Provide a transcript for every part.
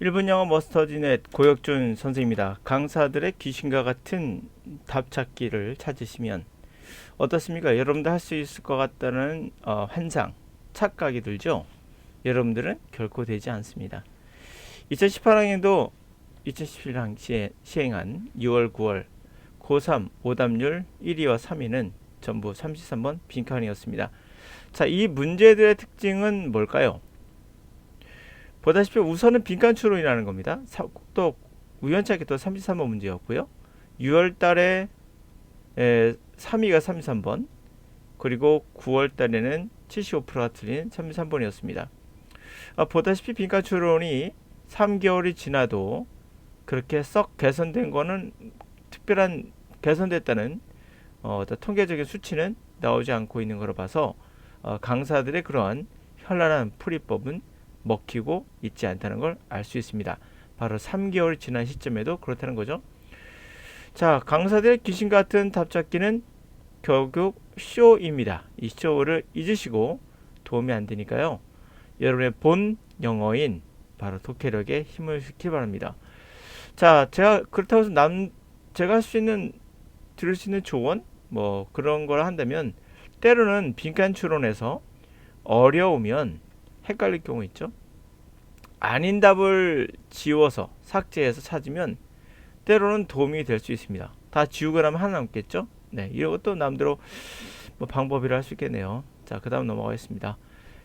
일본 영어 머스터디넷 고혁준 선생입니다. 강사들의 귀신과 같은 답찾기를 찾으시면 어떻습니까? 여러분도 할 수 있을 것 같다는 어, 환상, 착각이 들죠? 여러분들은 결코 되지 않습니다. 2018학년도 2017년 시행한 6월, 9월 고3 오답률 1위와 3위는 전부 33번 빈칸이었습니다. 자, 이 문제들의 특징은 뭘까요? 보다시피 우선은 빈칸 추론이라는 겁니다. 사- 또 우연찮게 또 33번 문제였고요. 6월 달에 에, 3위가 33번 그리고 9월 달에는 75%가 틀린 33번이었습니다. 아, 보다시피 빈칸 추론이 3개월이 지나도 그렇게 썩 개선된 거는 특별한 개선됐다는 어, 통계적인 수치는 나오지 않고 있는 거로 봐서 어, 강사들의 그러한 현란한 풀이법은 먹히고 있지 않다는 걸 알 수 있습니다. 바로 3개월 지난 시점에도 그렇다는 거죠. 자, 강사들의 귀신 같은 답찾기는 결국 쇼입니다. 이 쇼를 잊으시고 도움이 안 되니까요. 여러분의 본 영어인 바로 독해력에 힘을 쓰기 바랍니다. 자, 제가 그렇다고 해서 남 제가 할 수 있는 들을 수 있는 조언 뭐 그런 걸 한다면 때로는 빈칸 추론에서 어려우면 헷갈릴 경우 있죠. 아닌 답을 지워서 삭제해서 찾으면 때로는 도움이 될 수 있습니다. 다 지우고 나면 하나 남겠죠? 네, 이것도 남대로 뭐 방법이라 할 수 있겠네요. 자, 그 다음 넘어가겠습니다.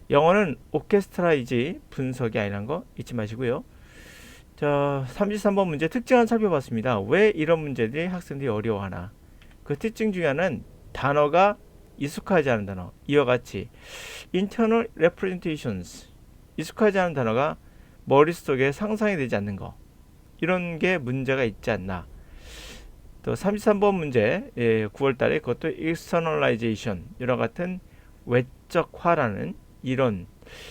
영어는 오케스트라이지 분석이 아니라는 거 잊지 마시고요. 자, 33번 문제 특징을 살펴봤습니다. 왜 이런 문제들이 학생들이 어려워하나? 그 특징 중에 하나는 단어가 익숙하지 않은 단어. 이와 같이 internal representations 익숙하지 않은 단어가 머릿속에 상상이 되지 않는 거. 이런 게 문제가 있지 않나. 또 33번 문제 예, 9월 달에 그것도 externalization 이와 같은 외적화라는 이론.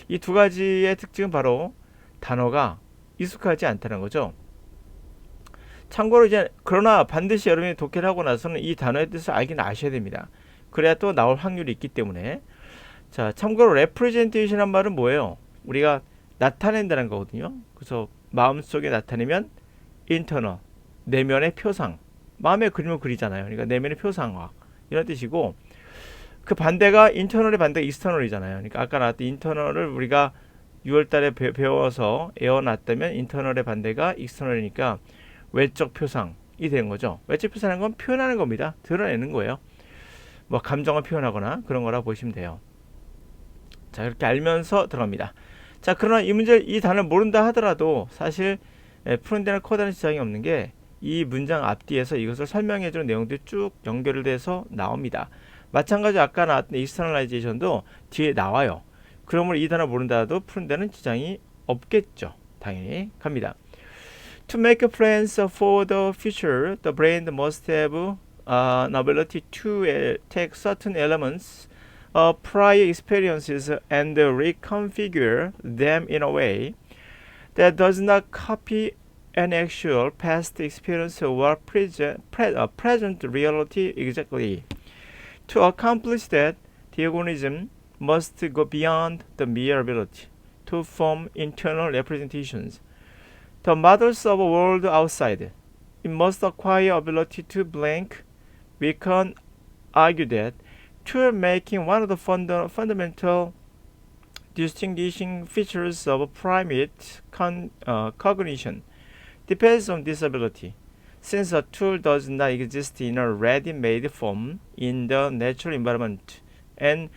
이두 가지의 특징은 바로 단어가 익숙하지 않다는 거죠. 참고로 이제 그러나 반드시 여러분이 독해를 하고 나서는 이 단어의 뜻을 알긴 아셔야 됩니다. 그래야 또 나올 확률이 있기 때문에 자 참고로 representation한 말은 뭐예요? 우리가 나타낸다는 거거든요. 그래서 마음속에 나타내면 internal 내면의 표상 마음의 그림을 그리잖아요. 그러니까 내면의 표상화 이런 뜻이고 그 반대가 internal의 반대가 external이잖아요. 그러니까 아까 나왔던 internal을 우리가 6월달에 배, 배워서 애워놨다면 internal의 반대가 external이니까 외적 표상이 되는 거죠. 외적 표상은 건 표현하는 겁니다. 드러내는 거예요. 뭐 감정을 표현하거나 그런 거라 보시면 돼요. 자 이렇게 알면서 들어갑니다. 자 그러나 이 문제 이 단어를 모른다 하더라도 사실 에, 푸는 데는 커다란 지장이 없는 게 이 문장 앞뒤에서 이것을 설명해 주는 내용들이 쭉 연결돼서 나옵니다. 마찬가지 아까 나왔던 externalization도 뒤에 나와요. 그러므로 이 단어 모른다 하도 푸는 데는 지장이 없겠죠. 당연히 갑니다. To make plans for the future, the brain must have uh, ability to uh, take certain elements of prior experiences and reconfigure them in a way that does not copy an actual past experience or present, pre, uh, present reality exactly. To accomplish that, the organism must go beyond the mere ability to form internal representations. The models of a world outside. It must acquire ability to blank. We can argue that tool making one of the funda- fundamental distinguishing features of primate con- uh, cognition depends on this ability. Since a tool does not exist in a ready-made form in the natural environment and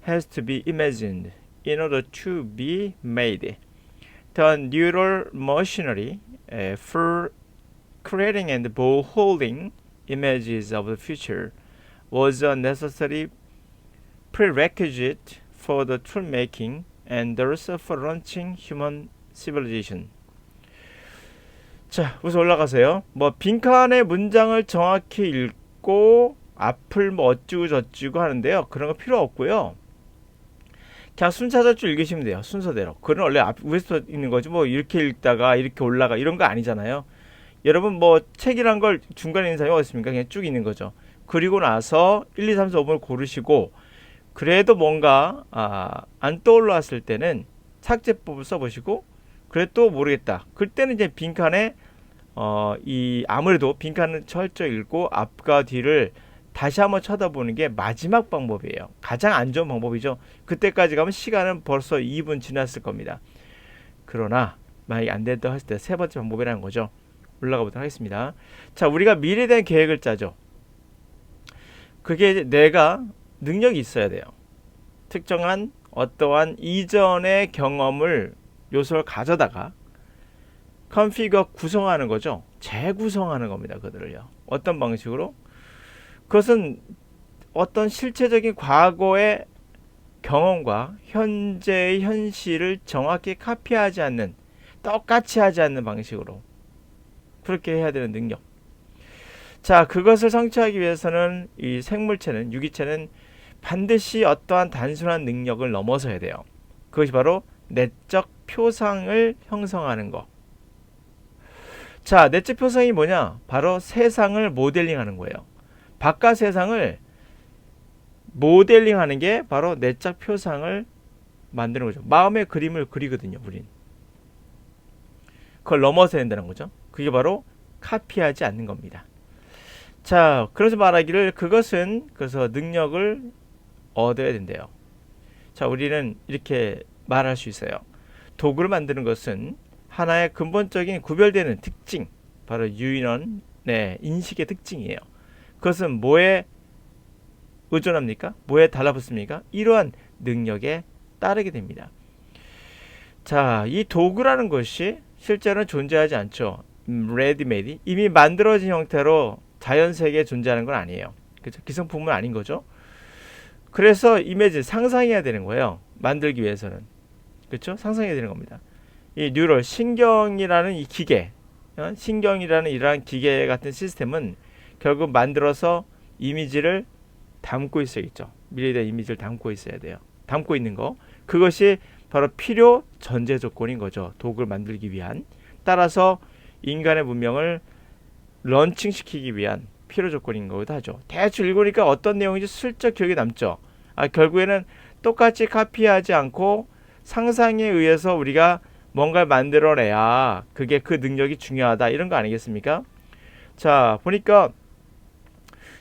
has to be imagined in order to be made, the neural machinery uh, for creating and holding images of the future was a necessary prerequisite for the tool making and also for launching human civilization. 자, 우선 올라가세요. 뭐 빈칸의 문장을 정확히 읽고 앞을 뭐 어쩌고 저쩌고 하는데요. 그런 거 필요 없고요. 그냥 순차적으로 쭉 읽으시면 돼요. 순서대로. 그건 원래 앞 위에서 있는 거지. 뭐 이렇게 읽다가 이렇게 올라가 이런 거 아니잖아요. 여러분 뭐 책이란 걸 중간에 있는 사람이 어디 있습니까? 그냥 쭉 있는 거죠. 그리고 나서 1, 2, 3, 4, 5번을 고르시고 그래도 뭔가 아, 안 떠올랐을 때는 삭제법을 써보시고 그래 또 모르겠다. 그때는 이제 빈칸에 어, 이 아무래도 빈칸을 철저히 읽고 앞과 뒤를 다시 한번 쳐다보는 게 마지막 방법이에요. 가장 안 좋은 방법이죠. 그때까지 가면 시간은 벌써 2분 지났을 겁니다. 그러나 만약에 안 된다고 했을 때 세 번째 방법이라는 거죠. 올라가 보도록 하겠습니다. 자, 우리가 미래에 대한 계획을 짜죠. 그게 내가 능력이 있어야 돼요. 특정한 어떠한 이전의 경험을 요소를 가져다가 컨피거 구성하는 거죠. 재구성하는 겁니다. 그들을요. 어떤 방식으로? 그것은 어떤 실체적인 과거의 경험과 현재의 현실을 정확히 카피하지 않는 똑같이 하지 않는 방식으로 그렇게 해야 되는 능력. 자, 그것을 성취하기 위해서는 이 생물체는 유기체는 반드시 어떠한 단순한 능력을 넘어서야 돼요. 그것이 바로 내적 표상을 형성하는 것. 자, 내적 표상이 뭐냐? 바로 세상을 모델링하는 거예요. 바깥 세상을 모델링하는 게 바로 내적 표상을 만드는 거죠. 마음의 그림을 그리거든요, 우린. 그걸 넘어서야 된다는 거죠. 그게 바로 카피하지 않는 겁니다. 자, 그래서 말하기를 그것은 그래서 능력을 얻어야 된대요. 자, 우리는 이렇게 말할 수 있어요. 도구를 만드는 것은 하나의 근본적인 구별되는 특징, 바로 유인원, 네, 인식의 특징이에요. 그것은 뭐에 의존합니까? 뭐에 달라붙습니까? 이러한 능력에 따르게 됩니다. 자, 이 도구라는 것이 실제로는 존재하지 않죠. 레디메이드 이미 만들어진 형태로 자연 세계에 존재하는 건 아니에요. 그죠? 기성품은 아닌 거죠. 그래서 이미지 상상해야 되는 거예요. 만들기 위해서는. 그렇죠? 상상해야 되는 겁니다. 이 뉴럴 신경이라는 이 기계, 어? 신경이라는 이러한 기계 같은 시스템은 결국 만들어서 이미지를 담고 있어야겠죠. 미래에 대한 이미지를 담고 있어야 돼요. 담고 있는 거. 그것이 바로 필요 전제 조건인 거죠. 도구를 만들기 위한. 따라서 인간의 문명을 런칭시키기 위한 필요 조건인 거기도 하죠. 대충 읽으니까 어떤 내용인지 슬쩍 기억에 남죠. 아, 결국에는 똑같이 카피하지 않고 상상에 의해서 우리가 뭔가를 만들어내야 그게 그 능력이 중요하다 이런 거 아니겠습니까? 자 보니까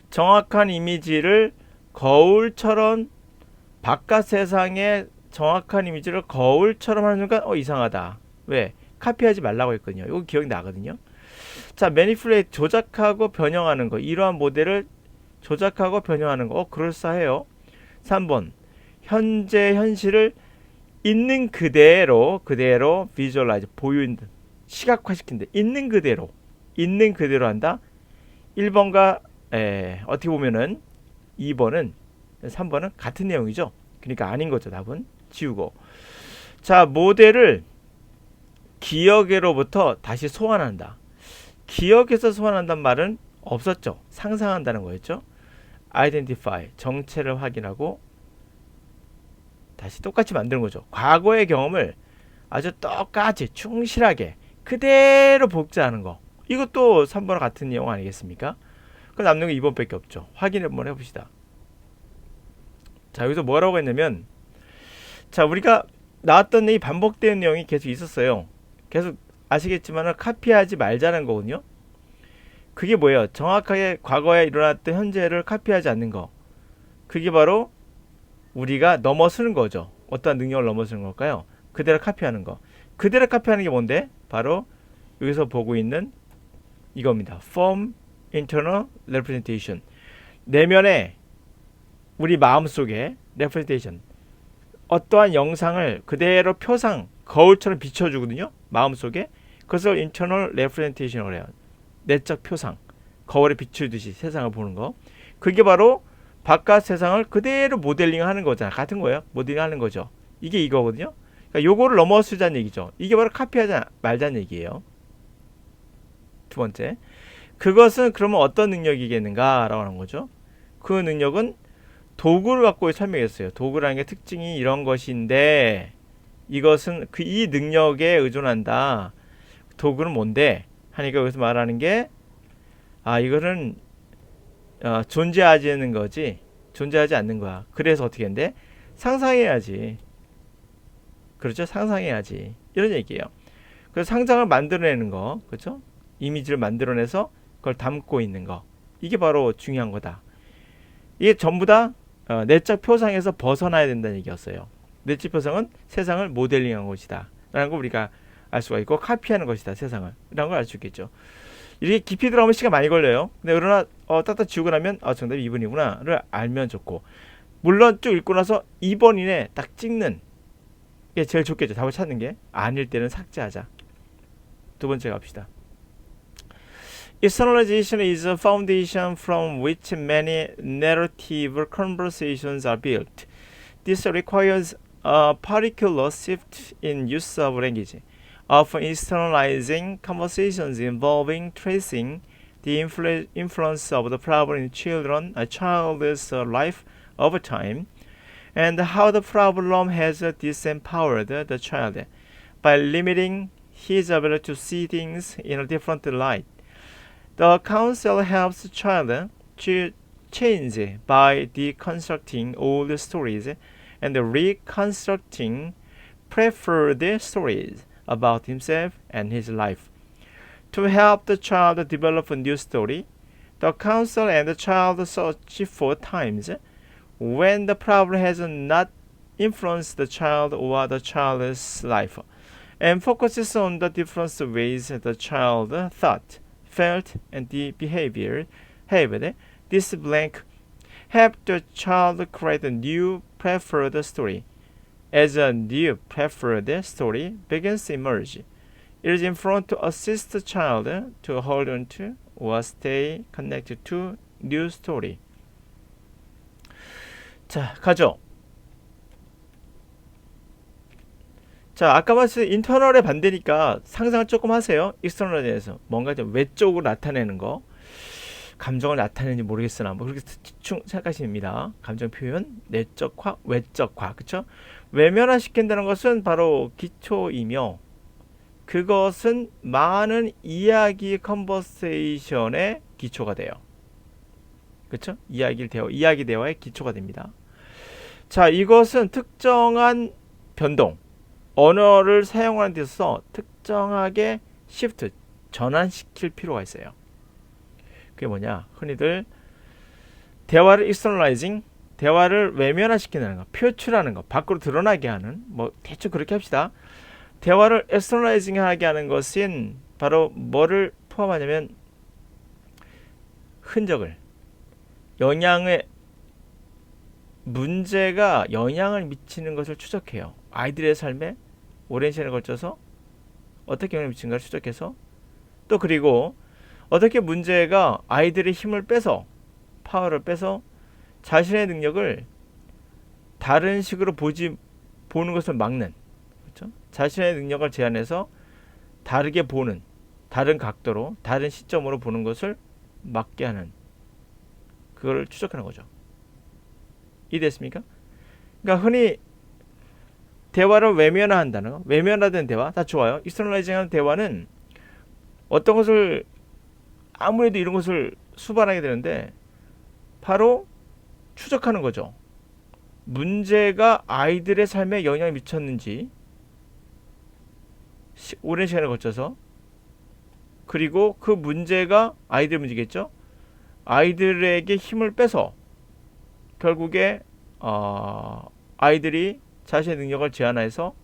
정확한 이미지를 거울처럼 바깥 세상에 정확한 이미지를 거울처럼 하는 순간 어 이상하다. 왜? 카피하지 말라고 했거든요. 이거 기억이 나거든요. 자, 매니플레이트 조작하고 변형하는 거. 이러한 모델을 조작하고 변형하는 거. 어, 그럴싸해요. 3번. 현재 현실을 있는 그대로 그대로 비주얼라이즈 보여인 시각화시킨다. 있는 그대로. 있는 그대로 한다. 1번과 에, 어떻게 보면은 2번은 3번은 같은 내용이죠. 그러니까 아닌 거죠. 답은 지우고. 자, 모델을 기억으로부터 다시 소환한다. 기억에서 소환한다는 말은 없었죠. 상상한다는 거였죠. identify 정체를 확인하고 다시 똑같이 만드는 거죠. 과거의 경험을 아주 똑같이 충실하게 그대로 복제하는 거. 이것도 3번과 같은 내용 아니겠습니까? 그 남는 게 2번밖에 없죠. 확인 한번 해봅시다. 자 여기서 뭐라고 했냐면 자 우리가 나왔던 이 반복되는 내용이 계속 있었어요. 계속 아시겠지만 카피하지 말자는 거거든요. 그게 뭐예요? 정확하게 과거에 일어났던 현재를 카피하지 않는 거. 그게 바로 우리가 넘어서는 거죠. 어떠한 능력을 넘어서는 걸까요? 그대로 카피하는 거. 그대로 카피하는 게 뭔데? 바로 여기서 보고 있는 이겁니다. Form Internal Representation. 내면에 우리 마음속에 representation. 어떠한 영상을 그대로 표상, 거울처럼 비춰주거든요. 마음속에. 그것을 internal representation이라고 해요. 내적 표상. 거울에 비추듯이 세상을 보는 거. 그게 바로 바깥 세상을 그대로 모델링 하는 거잖아. 같은 거예요. 모델링 하는 거죠. 이게 이거거든요. 그러니까 요거를 넘어서자는 얘기죠. 이게 바로 카피하지 말자는 얘기예요. 두 번째. 그것은 그러면 어떤 능력이겠는가라고 하는 거죠. 그 능력은 도구를 갖고 설명했어요. 도구라는 게 특징이 이런 것인데 이것은 그 이 능력에 의존한다. 도구는 뭔데? 하니까 여기서 말하는 게 아, 이거는 어, 존재하지 않는 거지. 존재하지 않는 거야. 그래서 어떻게 했는데? 상상해야지. 그렇죠? 상상해야지. 이런 얘기예요. 그래서 상상을 만들어내는 거, 그렇죠? 이미지를 만들어내서 그걸 담고 있는 거. 이게 바로 중요한 거다. 이게 전부 다 어, 내적 표상에서 벗어나야 된다는 얘기였어요. 표상은 세상을 모델링한 것이다. 라는 걸 우리가 알 수가 있고 카피하는 것이다. 세상을. 라는 걸 알 수 있겠죠. 이렇게 깊이 들어가면 시간 많이 걸려요. 근데 그러나 어, 딱딱 지우고 나면 아 정답이 2번이구나를 알면 좋고 물론 쭉 읽고 나서 2번 이내 딱 찍는 게 제일 좋겠죠. 답을 찾는 게 아닐 때는 삭제하자. 두 번째 갑시다. Externalization is a foundation from which many narrative conversations are built. This requires a particular shift in use of language, often externalizing conversations involving tracing the influ- influence of the problem in children, a child's life over time, and how the problem has disempowered the child by limiting his ability to see things in a different light. The counsel helps child to change by deconstructing old stories and reconstructing preferred stories about himself and his life. To help the child develop a new story, the counsel and the child search for times when the problem has not influenced the child or the child's life and focuses on the different ways the child thought, felt, and the behavior behaved. This blank help the child create a new preferred story. As a new preferred story begins to emerge, it is important to assist the child to hold on to or stay connected to new story. 자, 가죠. 자, 아까 말씀 인터널의 반대니까 상상을 조금 하세요. 익스터널에 대해서 뭔가 좀 외적으로 나타내는 거. 감정을 나타내는지 모르겠으나 뭐 그렇게 대충 생각하시면 됩니다. 감정 표현 내적화, 외적화. 그렇죠? 외면화 시킨다는 것은 바로 기초이며 그것은 많은 이야기 컨버세이션의 기초가 돼요. 그렇죠? 이야기를 대화, 이야기 대화의 기초가 됩니다. 자, 이것은 특정한 변동, 언어를 사용하는 데 있어서 특정하게 시프트, 전환시킬 필요가 있어요. 그게 뭐냐? 흔히들 대화를 externalizing, 대화를 외면화시키는 거, 표출하는 거, 밖으로 드러나게 하는, 뭐 대충 그렇게 합시다. 대화를 externalizing 하게 하는 것은 바로 뭐를 포함하냐면 흔적을, 영향의 문제가 영향을 미치는 것을 추적해요. 아이들의 삶에 오랜 시간에 걸쳐서 어떻게 영향을 미치는가를 추적해서 또 그리고 어떻게 문제가 아이들의 힘을 빼서 파워를 빼서 자신의 능력을 다른 식으로 보지 보는 것을 막는 그렇죠? 자신의 능력을 제한해서 다르게 보는 다른 각도로 다른 시점으로 보는 것을 막게 하는 그걸 추적하는 거죠. 이해됐습니까? 그러니까 흔히 대화를 외면화한다는 거, 외면화된 대화 다 좋아요. 익스터널라이징하는 대화는 어떤 것을 아무래도 이런 것을 수반하게 되는데 바로 추적하는 거죠. 문제가 아이들의 삶에 영향을 미쳤는지 시, 오랜 시간에 걸쳐서 그리고 그 문제가 아이들 문제겠죠. 아이들에게 힘을 빼서 결국에 어, 아이들이 자신의 능력을 제한해서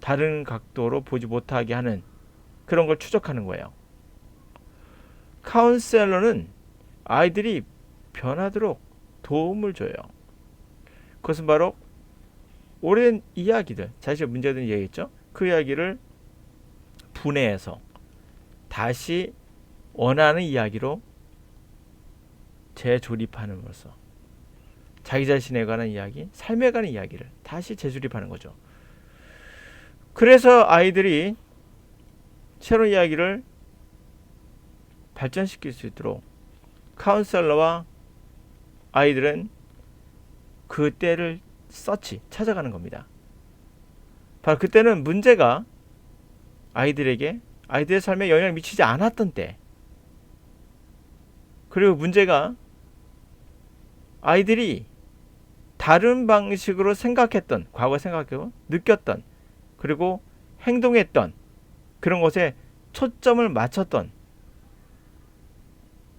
다른 각도로 보지 못하게 하는 그런 걸 추적하는 거예요. 카운셀러는 아이들이 변하도록 도움을 줘요. 그것은 바로 오랜 이야기들, 자신의 문제된 이야기겠죠. 그 이야기를 분해해서 다시 원하는 이야기로 재조립하는으로써 자기 자신에 관한 이야기, 삶에 관한 이야기를 다시 재조립하는 거죠. 그래서 아이들이 새로운 이야기를 발전시킬 수 있도록 카운셀러와 아이들은 그 때를 서치 찾아가는 겁니다. 바로 그때는 문제가 아이들에게 아이들의 삶에 영향을 미치지 않았던 때 그리고 문제가 아이들이 다른 방식으로 생각했던 과거에 생각하고 느꼈던 그리고 행동했던 그런 것에 초점을 맞췄던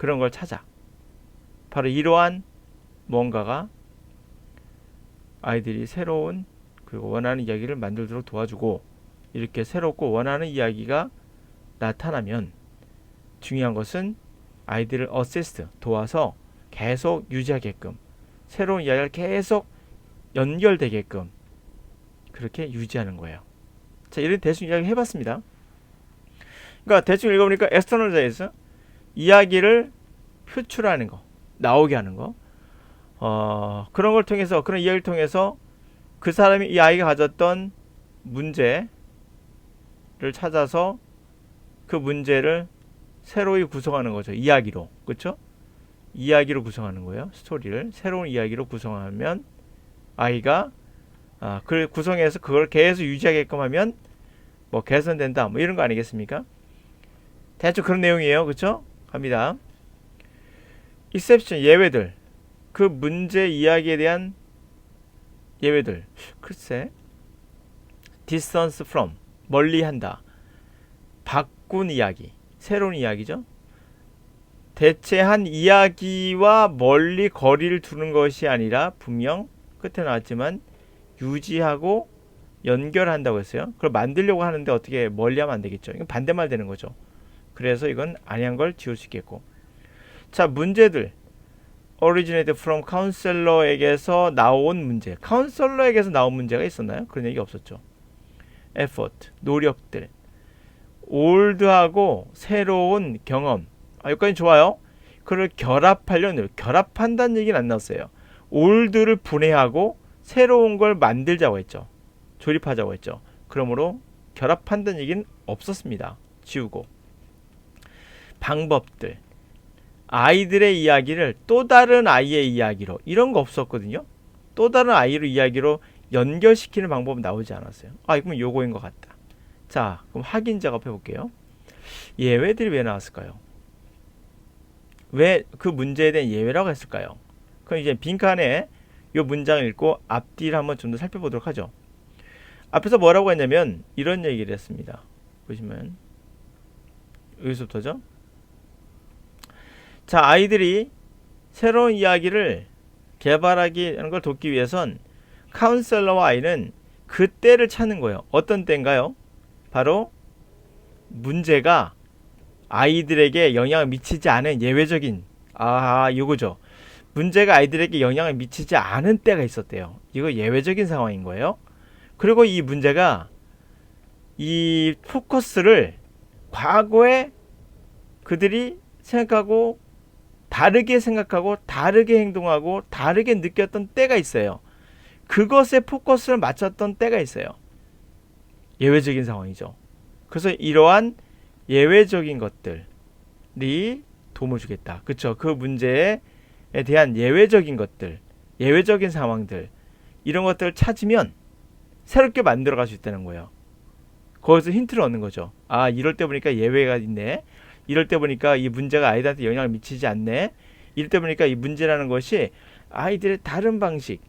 그런 걸 찾아. 바로 이러한 뭔가가 아이들이 새로운 그리고 원하는 이야기를 만들도록 도와주고 이렇게 새롭고 원하는 이야기가 나타나면 중요한 것은 아이들을 어시스트 도와서 계속 유지하게끔 새로운 이야기를 계속 연결되게끔 그렇게 유지하는 거예요. 자, 이런 대충 이야기 해봤습니다. 그러니까 대충 읽어보니까 엑스터널 자에서 이야기를 표출하는 거, 나오게 하는 거, 어, 그런 걸 통해서 그런 이야기를 통해서 그 사람이 이 아이가 가졌던 문제를 찾아서 그 문제를 새로이 구성하는 거죠. 이야기로. 그렇죠? 이야기로 구성하는 거예요. 스토리를 새로운 이야기로 구성하면 아이가 아, 그 구성해서 그걸 계속 유지하게끔 하면 뭐 개선된다. 뭐 이런 거 아니겠습니까? 대충 그런 내용이에요. 그렇죠? 갑니다. exception 예외들. 그 문제 이야기에 대한 예외들. 글쎄. distance from 멀리 한다. 바꾼 이야기. 새로운 이야기죠. 대체한 이야기와 멀리 거리를 두는 것이 아니라 분명 끝에 나왔지만 유지하고 연결한다고 했어요. 그걸 만들려고 하는데 어떻게 멀리 하면 안 되겠죠. 이건 반대말 되는 거죠. 그래서 이건 아니한 걸 지울 수 있겠고. 자, 문제들. originated from counselor에게서 나온 문제. 카운셀러에게서 나온 문제가 있었나요? 그런 얘기 없었죠. effort, 노력들. 올드하고 새로운 경험. 아, 여기까지 좋아요. 그걸 결합하려는 결합한다는 얘기는 안 나왔어요. 올드를 분해하고 새로운 걸 만들자고 했죠. 조립하자고 했죠. 그러므로 결합한다는 얘기는 없었습니다. 지우고. 방법들. 아이들의 이야기를 또 다른 아이의 이야기로 이런 거 없었거든요. 또 다른 아이의 이야기로 연결시키는 방법은 나오지 않았어요. 아, 이건 요거인 것 같다. 자, 그럼 확인 작업 해볼게요. 예외들이 왜 나왔을까요? 왜 그 문제에 대한 예외라고 했을까요? 그럼 이제 빈칸에 이 문장을 읽고 앞뒤를 한번 좀 더 살펴보도록 하죠. 앞에서 뭐라고 했냐면 이런 얘기를 했습니다. 보시면 여기서부터죠. 자, 아이들이 새로운 이야기를 개발하기 하는 걸 돕기 위해선 카운셀러와 아이는 그 때를 찾는 거예요. 어떤 때인가요? 바로 문제가 아이들에게 영향을 미치지 않은 예외적인 아, 이거죠. 문제가 아이들에게 영향을 미치지 않은 때가 있었대요. 이거 예외적인 상황인 거예요. 그리고 이 문제가 이 포커스를 과거에 그들이 생각하고 다르게 생각하고 다르게 행동하고 다르게 느꼈던 때가 있어요. 그것에 포커스를 맞췄던 때가 있어요. 예외적인 상황이죠. 그래서 이러한 예외적인 것들이 도움을 주겠다. 그렇죠? 그 문제에 대한 예외적인 것들, 예외적인 상황들 이런 것들을 찾으면 새롭게 만들어 갈 수 있다는 거예요. 거기서 힌트를 얻는 거죠. 아, 이럴 때 보니까 예외가 있네. 이럴 때 보니까 이 문제가 아이들한테 영향을 미치지 않네. 이럴 때 보니까 이 문제라는 것이 아이들의 다른 방식,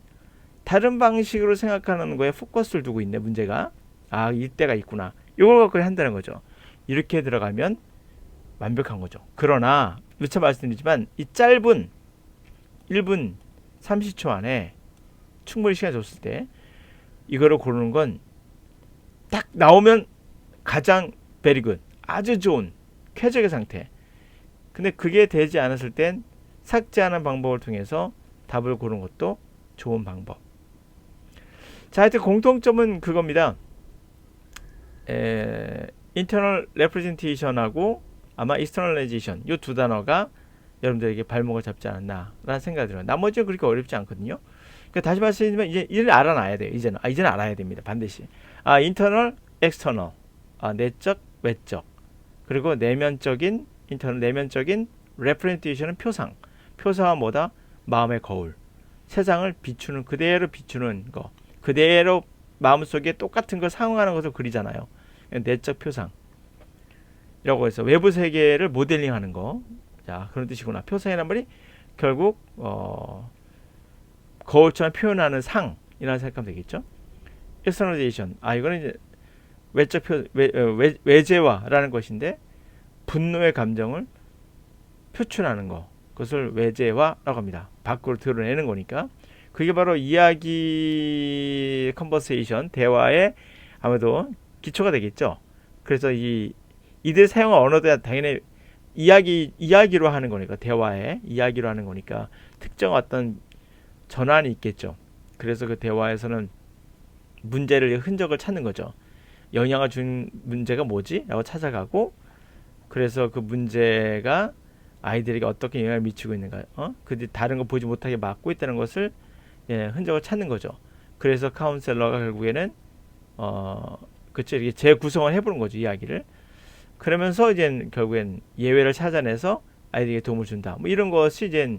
다른 방식으로 생각하는 거에 포커스를 두고 있네, 문제가. 아, 이때가 있구나. 이걸 갖고 한다는 거죠. 이렇게 들어가면 완벽한 거죠. 그러나 누차 말씀드리지만 이 짧은 1분 30초 안에 충분히 시간 줬을 때 이거를 고르는 건 딱 나오면 가장 베리굿 아주 좋은 쾌적의 상태. 근데 그게 되지 않았을 땐 삭제하는 방법을 통해서 답을 고르는 것도 좋은 방법. 자, 하여튼 공통점은 그겁니다. 에, internal representation하고 아마 externalization 이두 단어가 여러분들에게 발목을 잡지 않았나라는 생각이 들어요. 나머지는 그렇게 어렵지 않거든요. 그러니까 다시 말씀드리면 이제 이를 알아놔야 돼요. 이제는 아, 이제는 알아야 됩니다. 반드시. 아, internal, external. 아, 내적, 외적. 그리고 내면적인 internal 내면적인 representation은 표상. 표상은 뭐다? 마음의 거울. 세상을 비추는 그대로 비추는 거. 그대로 마음속에 똑같은 걸 상응하는 것을 그리잖아요. 내적 표상. 이라고 해서 외부 세계를 모델링하는 거. 자, 그런 뜻이구나. 표상이란 말이 결국 어, 거울처럼 표현하는 상이라는 생각하면 되겠죠. externalization. 아, 이거는 이제 외적 표, 외, 어, 외, 외제화라는 것인데 분노의 감정을 표출하는 거 그것을 외제화라고 합니다. 밖으로 드러내는 거니까 그게 바로 이야기 컨버세이션 대화의 아무래도 기초가 되겠죠. 그래서 이 이들 사용한 언어도 당연히 이야기 이야기로 하는 거니까 대화에 이야기로 하는 거니까 특정 어떤 전환이 있겠죠. 그래서 그 대화에서는 문제를 흔적을 찾는 거죠. 영향을 준 문제가 뭐지? 라고 찾아가고 그래서 그 문제가 아이들에게 어떻게 영향을 미치고 있는가, 어? 그들이 다른 거 보지 못하게 막고 있다는 것을 예, 흔적을 찾는 거죠. 그래서 카운셀러가 결국에는 어, 그쵸 이게 재구성을 해보는 거죠 이야기를. 그러면서 이제 결국엔 예외를 찾아내서 아이들에게 도움을 준다. 뭐 이런 것이 이제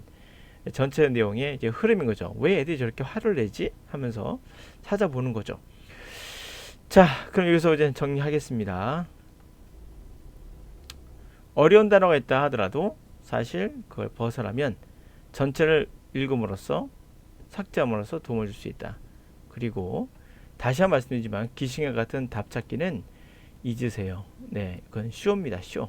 전체 내용의 이제 흐름인 거죠. 왜 애들이 저렇게 화를 내지? 하면서 찾아보는 거죠. 자, 그럼 여기서 이제 정리하겠습니다. 어려운 단어가 있다 하더라도 사실 그걸 벗어나면 전체를 읽음으로써 삭제함으로써 도움을 줄 수 있다. 그리고 다시 한번 말씀드리지만 귀신과 같은 답 찾기는 잊으세요. 네, 그건 쇼입니다. 쇼.